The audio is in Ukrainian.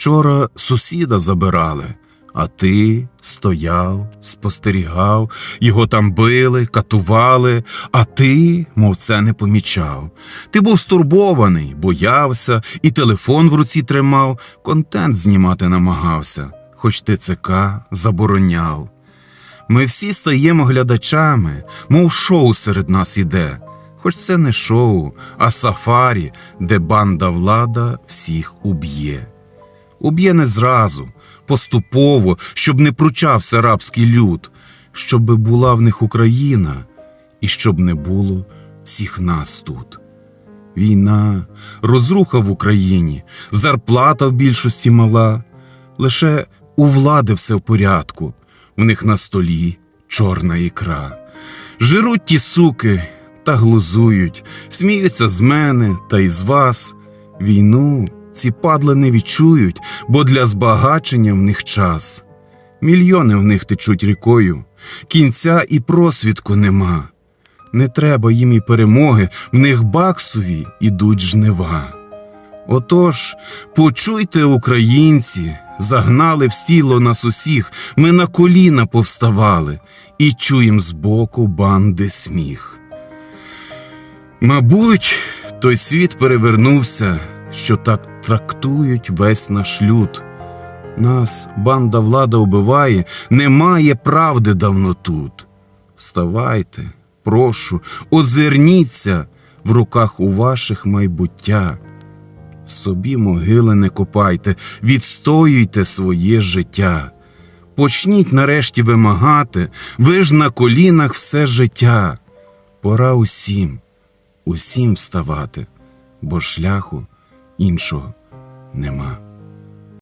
Вчора сусіда забирали, а ти стояв, спостерігав, його там били, катували, а ти, мов це не помічав. Ти був стурбований, боявся і телефон в руці тримав, контент знімати намагався, хоч ТЦК забороняв. Ми всі стаємо глядачами, мов шоу серед нас іде. Хоч це не шоу, а сафарі, де банда влада всіх уб'є. Уб'є не зразу, поступово, щоб не пручався рабський люд, щоби була в них Україна і щоб не було всіх нас тут. Війна, розруха в Україні, зарплата в більшості мала, лише у влади все в порядку, в них на столі чорна ікра. Жируть ті суки та глузують, сміються з мене та із вас. Війну ці падли не відчують, бо для збагачення в них час. Мільйони в них течуть рікою, кінця і просвідку нема. Не треба їм і перемоги, в них баксові ідуть жнива. Отож, почуйте, українці, загнали в стіло нас усіх, ми на коліна повставали і чуєм збоку банди сміх. Мабуть, той світ перевернувся, що так трактують весь наш люд. Нас банда влада убиває, немає правди давно тут. Вставайте, прошу, озирніться в руках у ваших майбуття. Собі могили не копайте, відстоюйте своє життя. Почніть нарешті вимагати, ви ж на колінах все життя. Пора усім, усім вставати, бо шляху іншого нема.